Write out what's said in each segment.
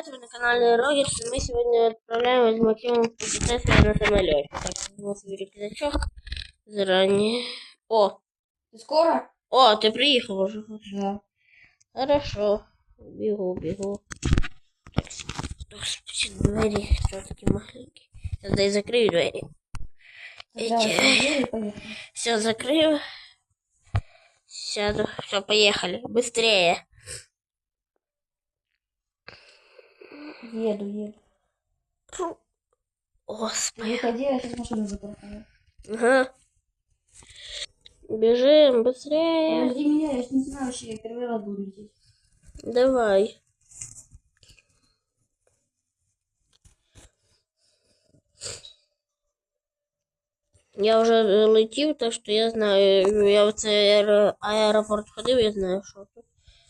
ребят, вы на канале Рогерс, и мы сегодня отправляем с Максимом путешествие на самолете. Так, свой рюкзачок заранее. О, Ты скоро? о, ты приехал уже. Да. Хорошо, бегу, бегу. Так, господи, двери, что такие маленькие. Сейчас дай закрою двери. Эти. Все, закрою. Сяду. Все, поехали. Быстрее. Еду, еду. Господи. Выходи, я сейчас машину запаркую. Ага. Бежим, быстрее. Подожди меня, я ж не знаю вообще, я первый раз буду лететь. Давай. Я вже е, летів, так що я знаю. Я в цей аеро- аеропорт ходив, я знаю, що тут.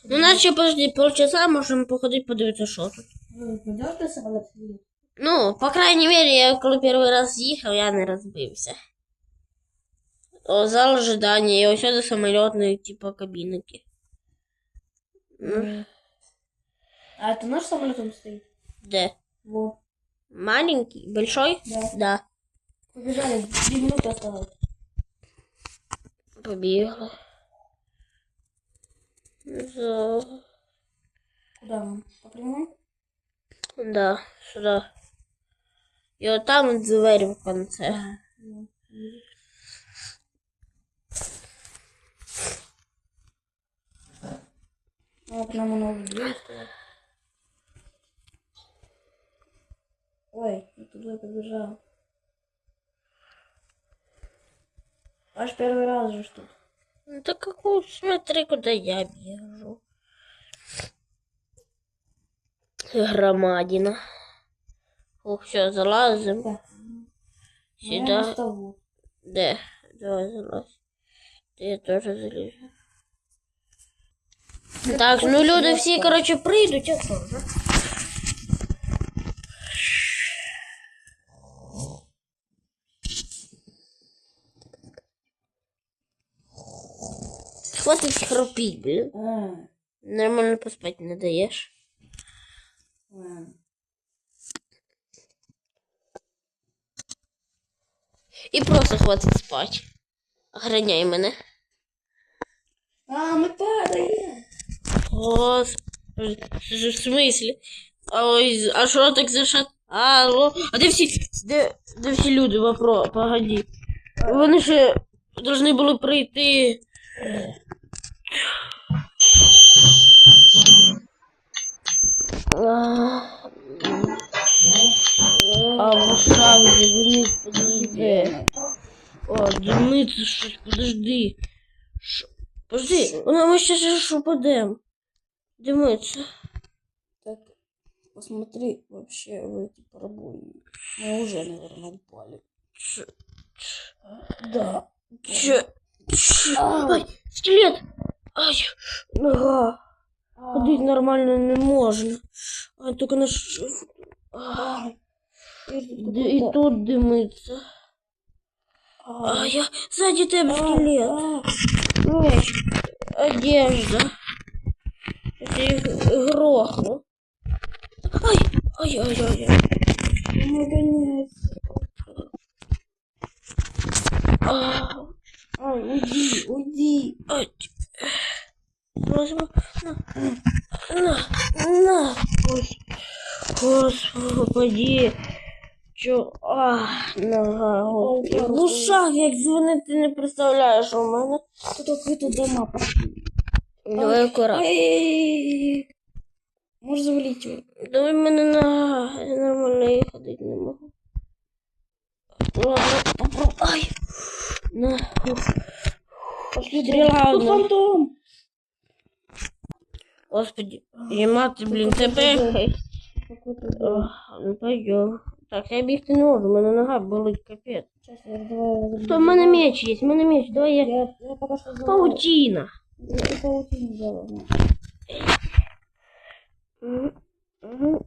Ну, наче подожди, полчаса можемо походити, подивитися, що тут. Ну, пойдешь ты самолет или нет? Ну, по крайней мере, я коли перший раз їхав, я не розбився. О, зал ожидання, і ось до самолітної, типу, кабінки. Ну, А это наш самолет там стоит? де? Во. Маленький? Большой? Да. Да. Побежали, две минуты осталось. Побігли. За... Куда мы? По прямой? Да, сюди. І от там двері в конце. А, прямо на дверь стоят. Ой, я туда побежал. Аж первый раз же что. Ну так какую, смотри, куда я бежу. Громадина. Ух, все, залазим. Да. Сюда. Де? Давай залазь. Ти я теж залізу. Так, ну люди всі, коротше, прийдуть, а що вже? Хватить храпіть, блін. Нормально поспати не даєш. Ладно. І просто хватить спати. Охраняй мене. А, мы падаем. Господи, в смислі? А ой, а що так зашат? Алло, а де всі, де, де всі люди, вопро, погоді. Вони ще повинні були прийти. А, в ушах дзвонить, подожди. О, димиться щось, подожди. Шо? Подожди, вона ми ще ж упадем. Димиться. Так, посмотри вообще в эти пробои. Мы уже, наверное, упали. Ч- Да. Че? Ч- Ай, скелет! Ай, нога. Ходить нормально не можна. А тільки наш. А, д- І тут димиться. А я сзади тебе скелет. Ой, одежда. Я їх грохну. Ай, ай, ай, ай, ай. Наконец. А, Ай, уйди, уйди. ай. Возьму. На, на, на. Господи. Чо? А, нога. В ушах, як дзвонить, ти не представляєш у мене. Тут какие-то дома пошли. Давай аккуратно. Завалить его. Давай мене нога. Я нормально її ходити не можу. Ладно, попробуй. Ай. На. Пошли Стрела Тут одна. фантом. Господи, Ємати, блін, тебе. хай. Какой-то Ох, дом. Ну пойдем. Так, я бігти не можу, у мене нога болить капець. Сейчас я давай. Что, в мене меч є, в мене меч, давай я... Я, я пока что взяла. Паутина. Я и паутину взяла. на. Мгм, мгм.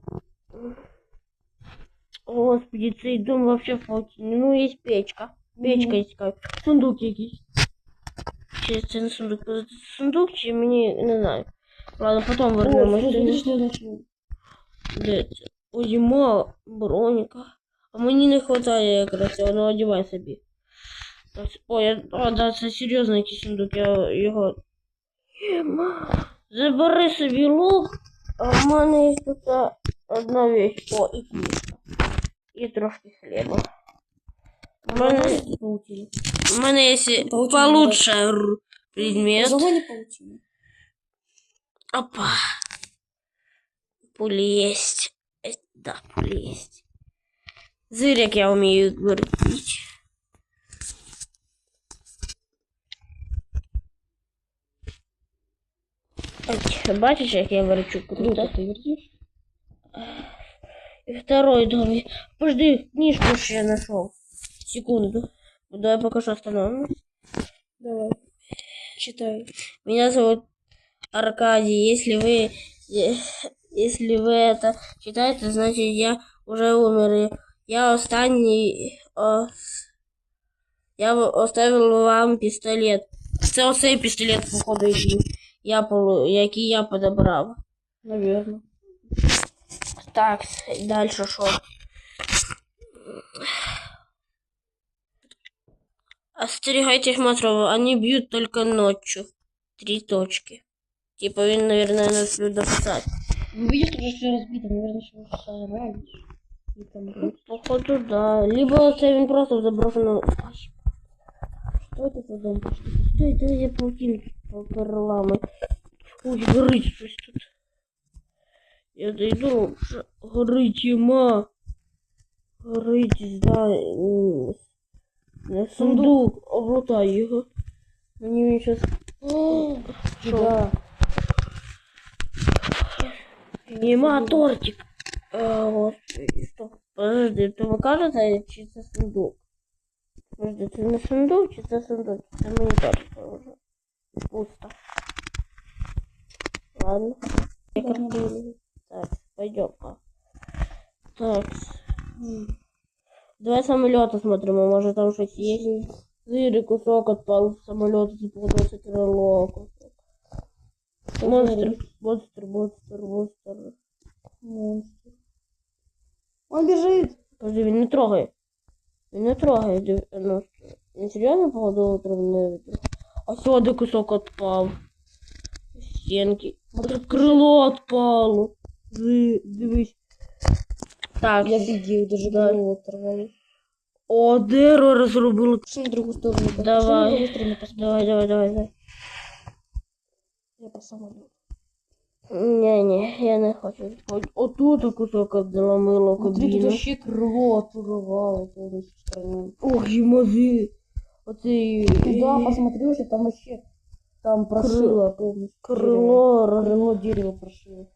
Господи, цей дом вообще в паутині. Ну, є печка. Печка Мгм. є цікава. Сундук якийсь. Чи це не сундук? Це сундук, чи мені не знаю. Ладно, потім О, вернемось. смотри, что я нашел. Де це? Ой, мало броніка. А мені не вистачає якраз, цього, ну одягай собі. Так, Ой, я- а, да, це серйозно якийсь сундук, я його. Єма. Забери собі лук, а в мене є тут одна вещь. О, і книжка. І трошки хліба. У мене, Паутину. у мене є Паутина, получше р- предмет. Загони паутину. Опа. Пули есть. Да, пули есть. Зырь, як я умею вертить. Ой, бачиш, як я верчу Круто, круто? ты вертишь? И второй дом. Подожди, книжку ж я нашел. Секунду. Давай пока что остановлюсь. Давай. Читай. Меня зовут Аркадий. Если вы, э, если вы это читаете, значит я уже умер. И Я останній, ос- я в- оставил вам пістолет. Це оцей пістолет, походу, який я, полу- який я подобрав. Наверное. Так, дальше що? Остерегайтесь матров, они бьют только ночью. Три точки. Типа він, наверное, нас любит дописать. Ну, видишь, как я разбито, наверное, еще сорвались. Ну, походу, да. Либо Севин просто заброшен. Что это за дом? Что это за паутинки перламы? Ой, горить щось тут. Я дойду. горыть ема. Горыть да. Сундук. Облутай его. Мені він сейчас... О, да. Нема тортик. А, господи, стоп. Подожди, то ви кажете, чи це сундук? Подожди, це не сундук, чи це сундук? Мені тортик вже. Пусто. Ладно. Так, пойдем-ка. Так. Давай самолета смотрим, а может там что-то есть. Зырый кусок отпал с самолета, запутался крыло. кусок. Монстр, монстр, монстр, монстр. Монстр. Он бежит. Подожди, він не трогай. Він не трогай. див- Ну, він серйозно походу утром не витер? А сюди кусок отпав. Стенки. Крило отпало. Ди- Дивись. Так. Я бегил, даже Да. голову оторвало. О, дерево розробило. Пошли на другую сторону. пошли Давай. на другую сторону посмотрим. Давай, давай, давай, давай. Я по самолет. Не-не, я не хочу. Отут кусок відломило кабіну. Тут ще крило оторвало повністю страну. Ох, і мази. Оце... Туда е, посмотрю, що там ще... Там прошило повністю. Крило, крило дерево прошило.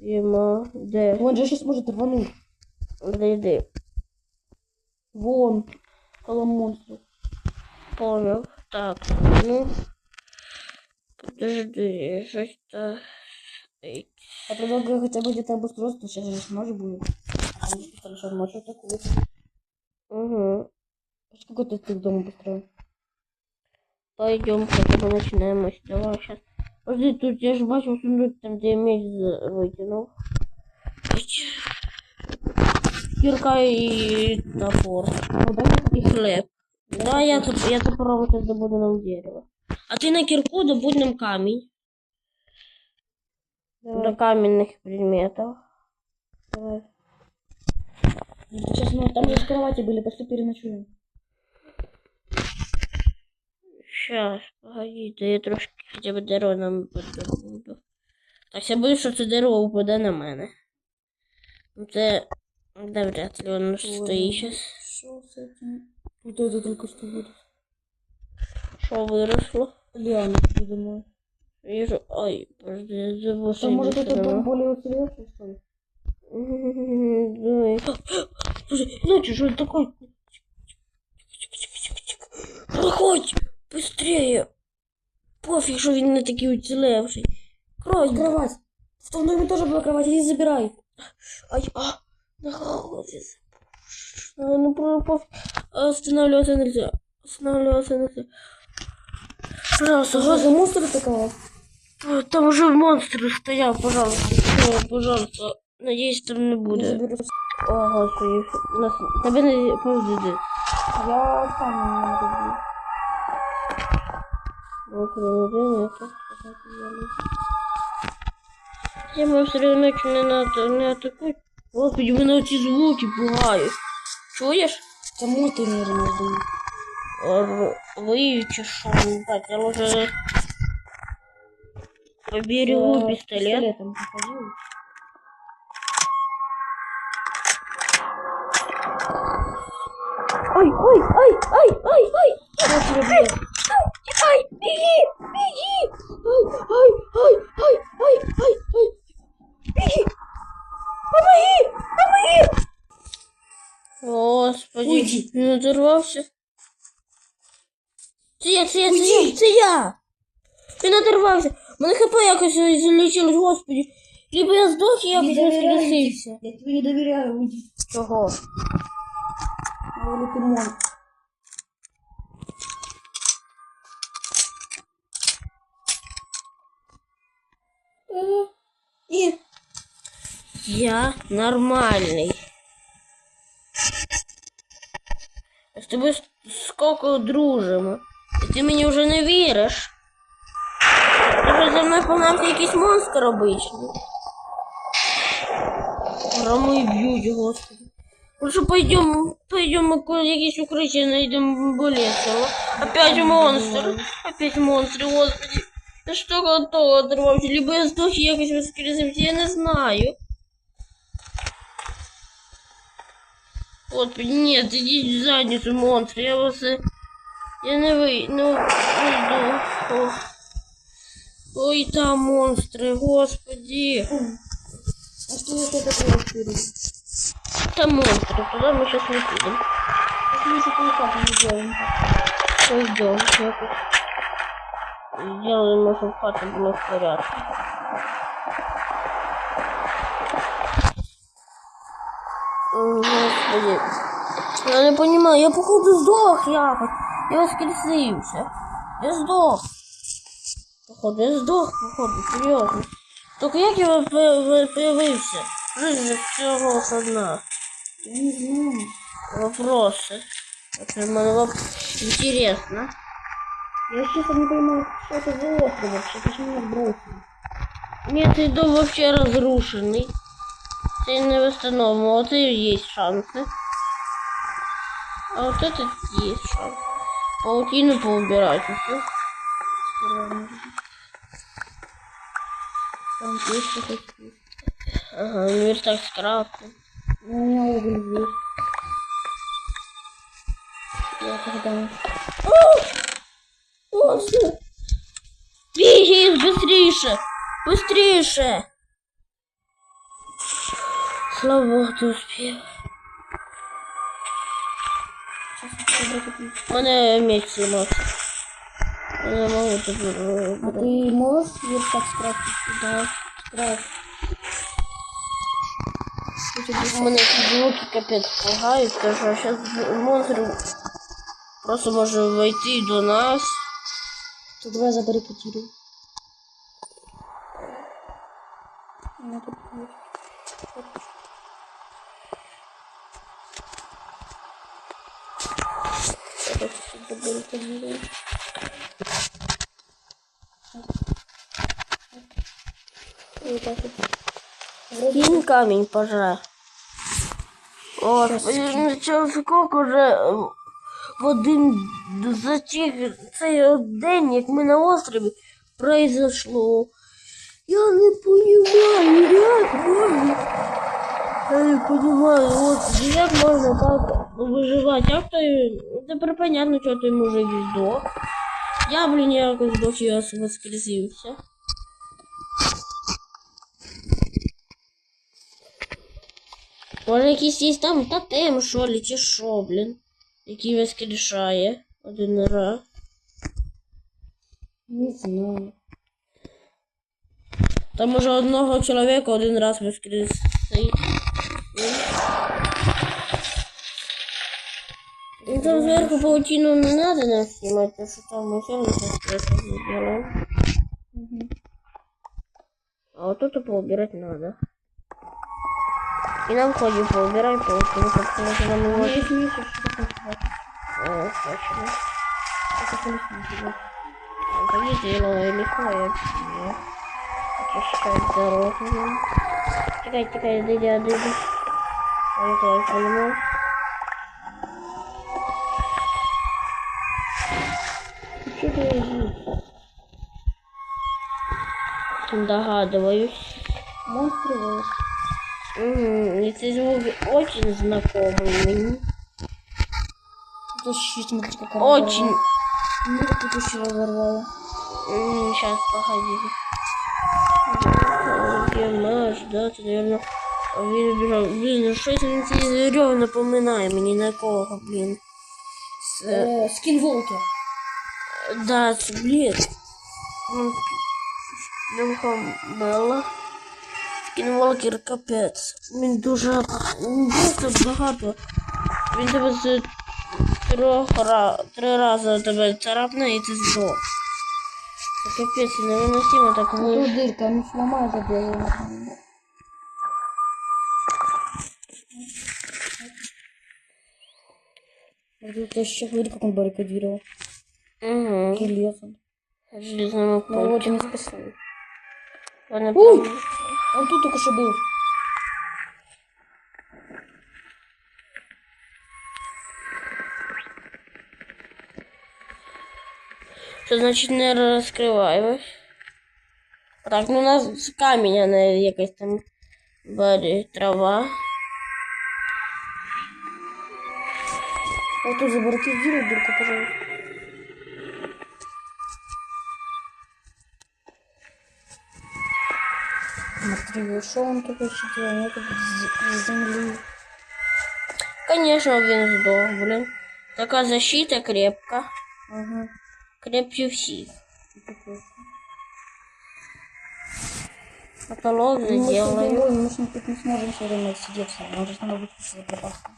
Ема, де? Вон же сейчас может рвануть. Да иди. Вон, Коломонство. Понял. Так, ну... Подожди, щось то. Ей. Я предлагаю хотя бы где-то обустроиться, сейчас же ночь будет. Сейчас ночью такое. Угу. Какой-то ты дом обустроил. Пойдем, хотя бы начинаем. Давай сейчас. Подожди, тут я же бачу сундук, там где я меч выкинул. Кирка и топор. Ну, дай И хлеб. Да, я, я топором сейчас добуду нам дерево. А ты на кирку добудь нам камень. До каменных предметов. Давай. Сейчас мы там же с кровати были, пошли переночуем. Щас, погоди, то я трошки хоча б дерево нам подобуду. Так, я боюсь, що це дерево упаде на мене. Ну, Це да вряд ли воно ж стоїть щас. Что с этим? Вот это только что будет. Що виросло? Лиана, я думаю. Вижу. Ой, подожди, я що Там может это дом более уцелевший, что ли? Давай. Слушай, что это такое? Проходь! Быстрее! Пофиг, що він не такий уцілевший. Крось, Кровать. В том доме тоже была кровать, иди забирай. Ай, а. А, ну, пофиг. Останавливаться нельзя. Останавливаться нельзя. Пожалуйста, Что за монстр такого? Там уже монстр стоял, пожалуйста. Всё, пожалуйста. Надіюсь, там не Я буде. заберу с- О, господи, нас... тебе не повзди. Я сам не люблю. Вот, один, это. Я монстри ночі не, на... не атакують. Господи, мене ці звуки пугають. Чуєш? Кому ты мир не жду? Що? Ну, Так, я може поберегу пістолет. Пистолетом походил. Ой, ой, ой, ой, ой, ой! Я тебя бью. Ай, беги, беги! Ай, ай, ай, ай, ай, ай, ай! Беги! Помоги! Помоги! Господи, Уйди. він оторвався. Це я, це я, це Уйди. я, це я! Він оторвався. Мене хп якось залічилось, господи. Либо я здох, і якось не скрісився. Я тебе не доверяю, уйди. Чого? Говорю, ты монстр. Э, И Я нормальный. Ми з тобою с- скільки дружимо. І ти мені вже не віриш. Ти вже за мною погнався якийсь монстр обичний. Громи б'ють, господи. Лучше пойдем, пойдем в якісь укриття найдем более цело. Опять монстр. Опять монстр, господи. Я ж тільки от того оторвався. Либо я здох і якось воскресився, я не знаю. Господи, нет, идите в задницу, монстр. Я вас... я не вы... Ну. Ой, там монстры, господи. а что это такое впереди? Там монстры, туда мы сейчас не пойдем. Мы еще кое-как не делаем. Пойдем, якось. Сделаем, чтобы хата была в порядке. Господи. Я не понимаю, я походу сдох якось. Я воскресився. Я сдох. Походу, я сдох, походу, серьезно. Только як я появився? Жизнь всього ж одна. Вопросы. Это интересно. Я честно не понимаю, что это за остров вообще, почему нас бросили. Нет, и дом вообще разрушенный. Ты не восстановим, вот и есть шансы. А вот этот есть шанс. Паутину поубирать. Там есть что-то. Ага, верстак с крафтом. Ну, У меня уголь есть. Я когда... Монстр! Беги, быстрейше! Быстрейше! Слава богу, ты успел. У мене меч сломався. Я тепер. е, А ты можешь так скрафтить? Да. Скрафт. У мене ці звуки капець пугають, тому що зараз монстр просто може войти до нас. То давай забаррикадируем. У меня тут есть. Зараз забарикадируємо. Вот так вот. Кинь камінь, пожалуй. О, Щас ну вже е, в один за цей день, як ми на острові, произошло. Я не понимаю, як можна. Я не понимаю, от як можна так виживати. Як то тепер понятно, що той мужик здох. Я, блін, якось здох і ось воскресився. Може якийсь є там тотем, що ли, чи що, блін. Який воскрешає один раз. Не знаю. Там може одного чоловіка один раз воскресить. Ну там зверху паутину не надо нам снимать, потому что там мы все воскрешать сделаем. Мгм. А вот тут поубирать надо. И на входе поубирай полку, ну как мы же нам У его... есть миша, что такое? О, точно. Это колесница. Победила легко я очищать дорогу. Тикай, тикай, дыдя, дыдя. Ой, твой пулемет. Что ты лежишь? Догадываюсь. Монстры вот. Мгм, Эти звуки очень знакомые мне. Тут щит, смотри, как она Очень. взорвала. Ну, тут еще разорвала. Сейчас, погодите. Где наш, да, ты, наверное, він бежал. Блин, ну щось він ці звірьов напоминає мені на кого, блін. С, Э, скин Волкер. да, це, блін. Ну, Думка Белла. Скінволкер капець. Він дуже він просто багато. Він тебе з трьох ра... три рази тебе царапне і ти здох. Це капець, невиносимо так Тут ви. дырка, ну сломай это дело. А Тут еще смотри, как он баррикадировал. Угу. Железом. Железному Ну вот пути. не спасал. Ладно, Уй! пом- Он тут только что был. Що значить не розкриваєш? Так, ну у нас камінь, а не якась там барі, трава. Вот тут забаррикадируй дырку, пожалуйста. Смотри, что он такой сидел? Ну, тут з- з земли. Конечно, він здох, блін. Така защита крепка. Ага. Крепче всіх. Такой. Потолок Ну, мы с сделаю. тобой, мы ж тут не сможем все время сидеться. Нам же надо быть безопасно.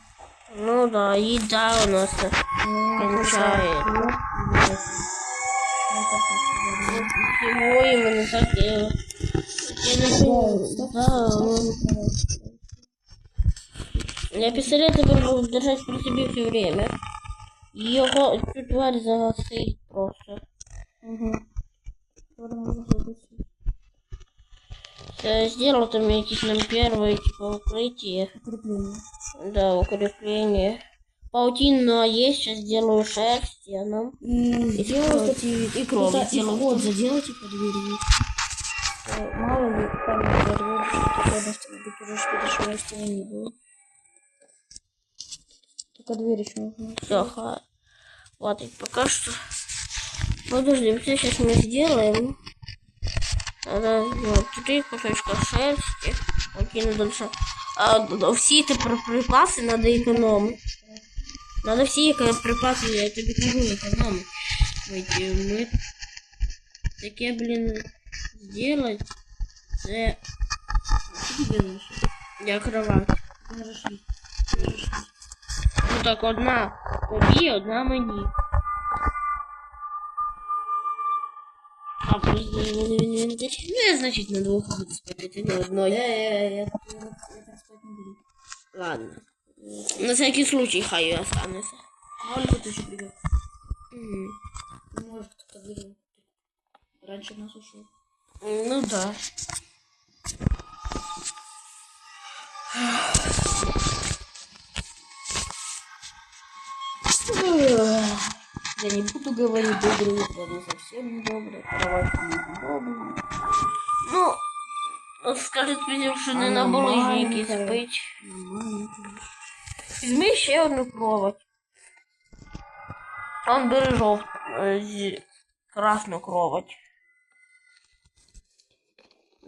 Ну да, їда у нас. Ну, Кончает. Ну, Чего ему не так делать? я. Да, ну, Я пистолет теперь буду держать при себе все время. Його цю тварь загасить просто. Угу. Сделал там якісь нам первое типа укрытие. Укрепление. Да, укрепление. Паутина есть, сейчас сделаю шерсть, и нам. И и кровь кто-то сделаю. вход заделайте под дверью. Э, Мало ли, там взорвёт, что такое на стене, ты уже что-то, что на стене не было. Только дверь еще нужно. Все, хватит пока что. Подожди, все сейчас мы сделаем. Надо сделать три кусочка шерсти. Окей, дальше. А д- всі тепер припаси надо економити. Надо всі ека- припаси, я тобі кажу, економити. Вийти, Ми таке, блін, сделать. Це. Что ты делаешь? Я кровать. Можешь ли? Ну так, одна тобі, одна мені. А просто він, він, він, значить, ну, я, значить, на двох буду спати, ти на одной. Я, я, так спать не буду. Ладно. На всякий случай хай останется. Мало ли кто еще придет. Мгм. Ну, Может, кто-то выжил. Раньше нас ушел. Ну да. Я не буду говорить доброе утро, но совсем не доброе. Кровать неудобная. Ну, скажет мені, що не на булыжники маленькая? спить. Візьми ще одну кровать. Он бери жовт, е, з- красну кровать.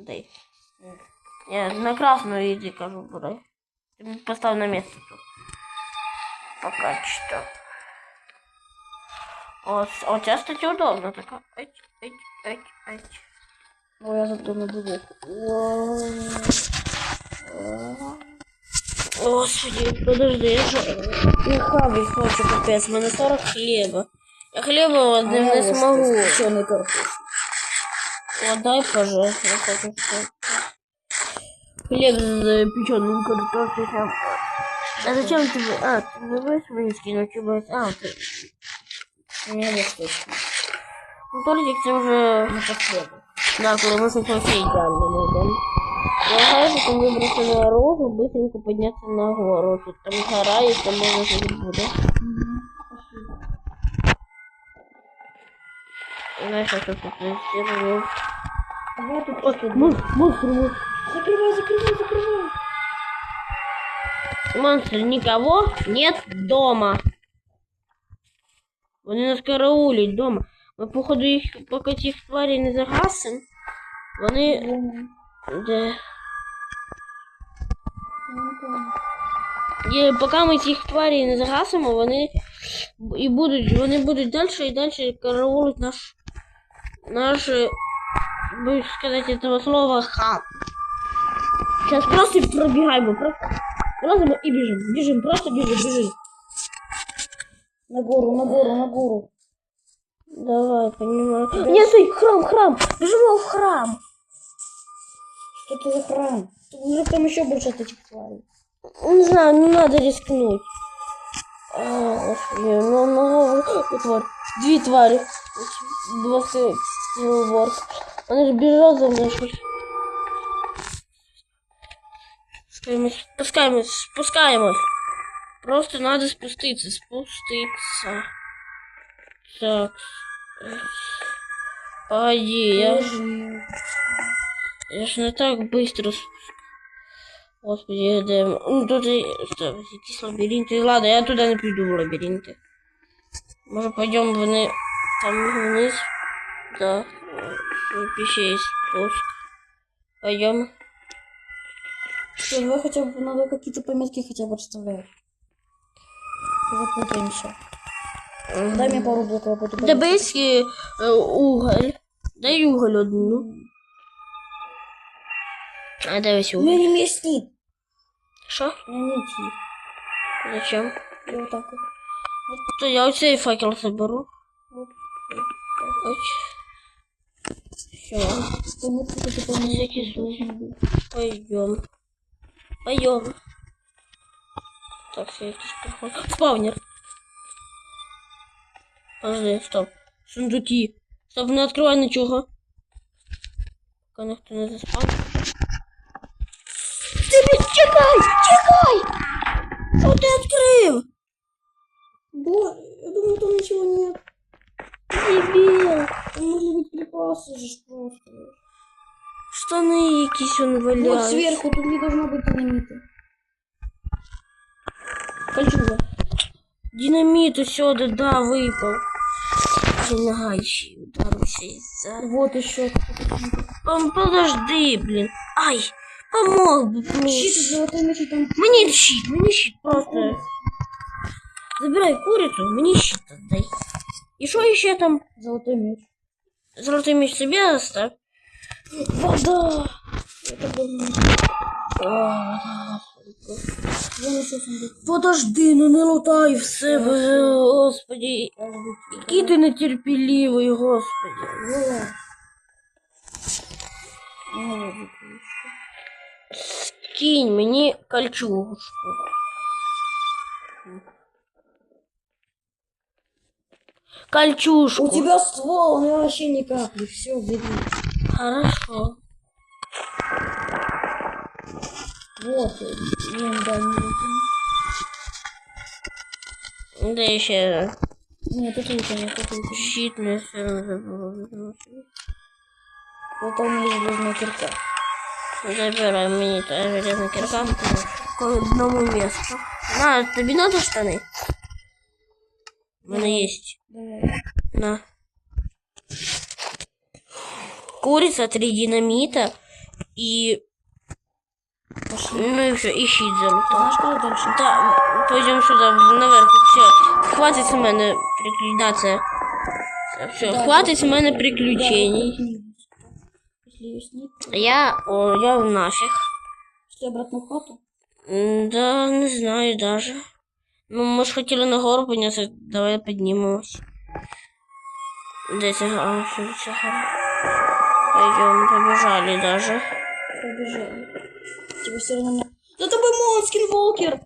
Дай. Я на красную иди, кажу, бери. Ти мені постав на место тут. Пока что. О, с- о, сейчас, кстати, удобно. Такая. Ать, ать, ать, ать. Ой, я зато на двух. Господи, подожди, я же хавать хочу, капец, у мене 40 хлеба. Я хлеба одним не смогу. Черный картофель. Вот дай, пожалуйста, я хочу что хлеб с печеным картофелем. А зачем ты... вы- А, ты не будешь мне скинуть? ты будешь- А, ты... Мне достаточно. Ну, тортик це вже... Напоследок. Да, коли ми щось вообще ідеально найдемо. Я знаю, потім вибратися на дорогу, быстренько піднятися на гору. Тут там гора, і там можна щось буде. Знаєш, я що тут не зробив? А вот тут Окей, монстр, монстр, монстр. Закрывай, закрывай, закрывай. Монстр, никого нет дома. Вони нас караулять дома. Ми, походу, їх, поки цих тварей не загасим, вони... Де... І поки ми цих тварей не загасимо, вони і будуть, вони будуть далі і далі караулить наш, наш, е, боюсь сказати этого слова, хат. Сейчас просто пробегаем, просто, просто и бежим, бежим, просто бежим, бежим. На гору, на гору, на гору. Давай, понимаю. Нет, стой, храм, храм, бежим в храм. Что это за храм? Вдруг там еще больше этих тварей. Не знаю, ну надо рискнуть. А, господи, ну много тварь. Две твари. Два силворс. Они же бежат за мной. что ли. Спускаемся, спускаемся, спускаемся. Просто надо спуститься, спуститься. Так. Погоди, я, Бежи. я ж не так быстро спускаюсь. Господи, де... Ну, тут і... Стоп, якісь лабіринти. Ладно, я туди не піду в лабіринти. Може, пойдемо вони там вниз. Да. В пище є спуск. Пойдем. Что, давай хотя бы надо какие-то пометки хотя бы расставлять. Запутаемся. Дай мне пару блоков, я буду Тебе є е, уголь. Дай уголь одну. А де весь У уголь? не местнит. Що? У меня нет их. Зачем? Я вот так вот. То я оцей факел заберу. Вот. Ось. Все. Пометки какие-то На всякий случай. Пойдем. Пойдем. Так, все, якийсь проход. Спавнер. Подожди, стоп. Сундуки. Стоп, не открывай нічого. Поки ніхто не заспав. Ти чекай! Чекай! Що ти відкрив? Боже, я думаю, там ничего нет. Дебіл. Там могли быть припасы же ж просто. Штани якісь он Вот валяють. сверху, тут не должно быть динамита. Кольчуга. Динамит усюди, да, випав. Нога ще й ударився із-за. Вот еще. Пом- Подожди, блін. Ай, помог би Щит просто. из золотой мечи там. Мені щит, мені щит просто. Забирай курицу, мені щит отдай. И що еще там? Золотой меч. Золотой меч себе оставь. Вода! Подожди, ну не лутай все, господи. Який ти нетерпеливий, господи. Скинь мені кольчугу. Кольчушку. У тебя ствол, у меня вообще ни капли. Все, бери. Хорошо. Вот. Блин, да, не выкину. Да ще Нет, это выкину, это выкину. щит не все забув. Это у меня железная кирка. Забирай мені та железна кірка. К одному місту. На, тобі надо штани? У мене є. На. Курица, три динамита и... Ну и все, и щит дальше? Да, пойдем сюда, наверх. Все, хватит с мене приключаться. Все, Да, хватит с мене приключений. Снять, Я, о, я в нафиг. пошли обратно в хату. Да, не знаю даже. Ну, мы ж хотели на гору подняться, давай поднимемся. Де ця гора? Що ця гора? Пойдем, побежали даже. Побежали. Тебе все равно не... За тобой молот, скинволкер!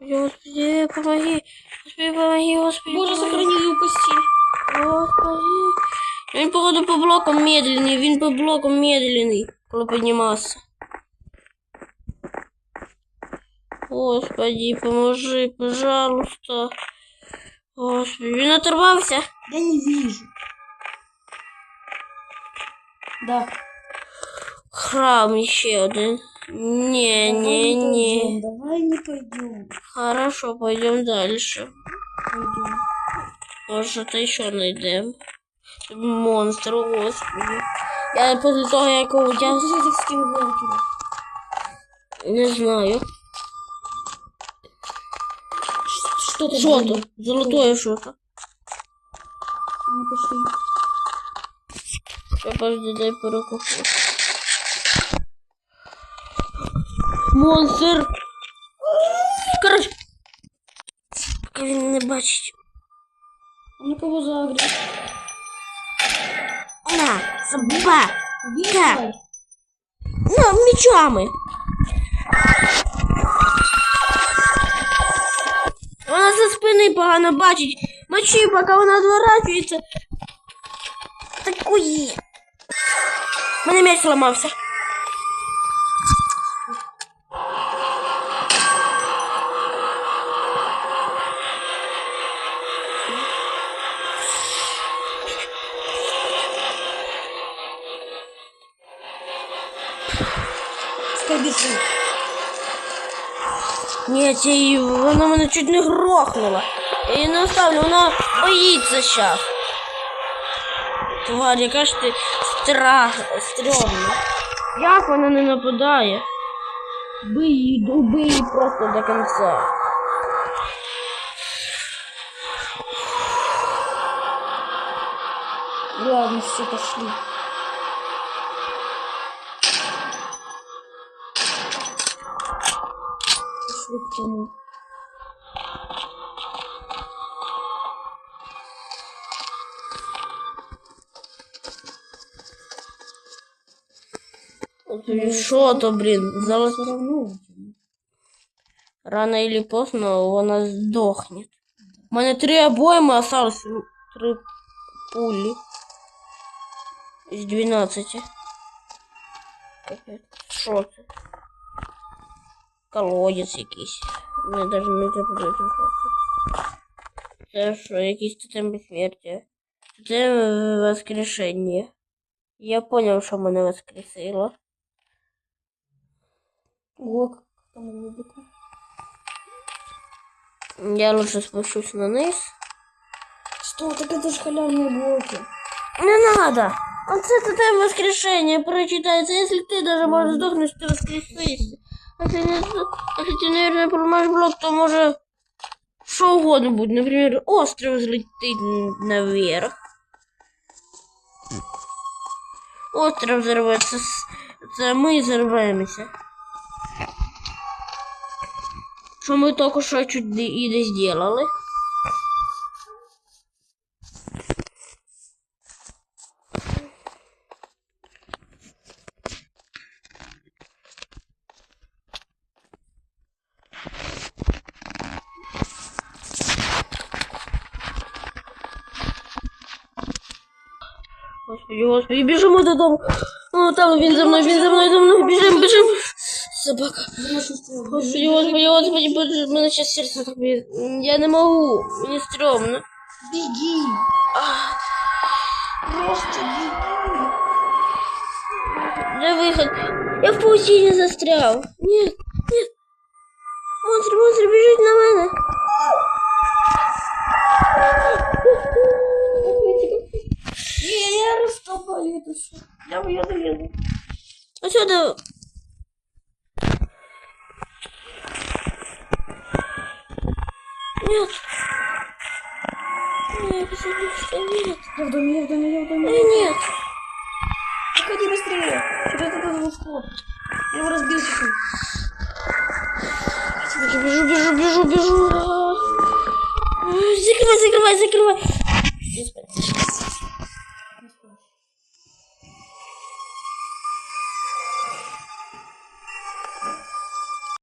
Господи, помоги. Господи, помоги, Господи. Боже, помоги. сохрани и упаси. Господи. Він, походу, по блокам медленний, він по блокам медленний, коли піднімався. Господи, поможи, пожалуйста. Господи, він оторвався. Я не вижу. Да. Храм ще один. Не, не, Давай не. пойдем, Давай не пойдем. Хорошо, пойдем дальше. Пойдем. Может, еще найдем. Монстр, господи. Я после того, як його Я я этих скинволкеров. не знаю. Что ты Что то? Золотое что-то. Мы пошли. Подожди, дай перекушу. Монстр! Короче. Він не бачить. Он на кого загрел? На, собака! На, мечами! спини погано бачить. Мочи, поки вона відворачується. Такої. У мене меч зламався. Пускай бежит. Ні, це її, вона мене чуть не грохнула. Її не оставлю, вона боїться зараз. Тварь, яка ж ти страх, стрьомна. Як вона не нападає? Бий її просто до кінця. Ладно, все, пошли. Пошли к тому. Що то, блін, зараз Все равно уйдем. рано или поздно вона здохне. У мене три обойми осталось, м, три пулі. Із 12. Капець. Що це? Колодець якийсь. Мені навіть не запитати, що це. Це що, якийсь тотем безсмертя. Тотем е, воскрешення. Я понял, що мене воскресило. Ого, как там глубоко. Я лучше спущусь на низ. Что, так это же халявные блоки. Не надо. Он це тотем воскрешення прочитается. Если ты даже можешь сдохнуть, ты воскресишься. Если, не, если ты, наверное, поломаешь блок, то может что угодно будет. Например, остров взлетит наверх. Остров взорвется. Це ми взорвемося. Що ми тільки що чуть де- і не зробили. Господи, господи, біжимо додому. Ну, там він за мною, він за мною, за мною, біжимо, біжимо. Собака. Господи, господи, господи, боже, в мене зараз серце так б'є. Я не можу, мені стрьомно. Беги. Ах, Просто беги. Де виход? Я в паутині застряв. Ні, ні. Монстр, монстр, біжить на мене. Не, я раскопаю это все. Я, я долезу. Отсюда. Нет. Нет, пожалуйста, нет. Я в доме, я в доме, я в доме. Нет. Заходи быстрее. Через этот вход. Я его разбил чуть-чуть. Бежу, бежу, бежу, бежу, бежу. Закрывай, закрывай, закрывай.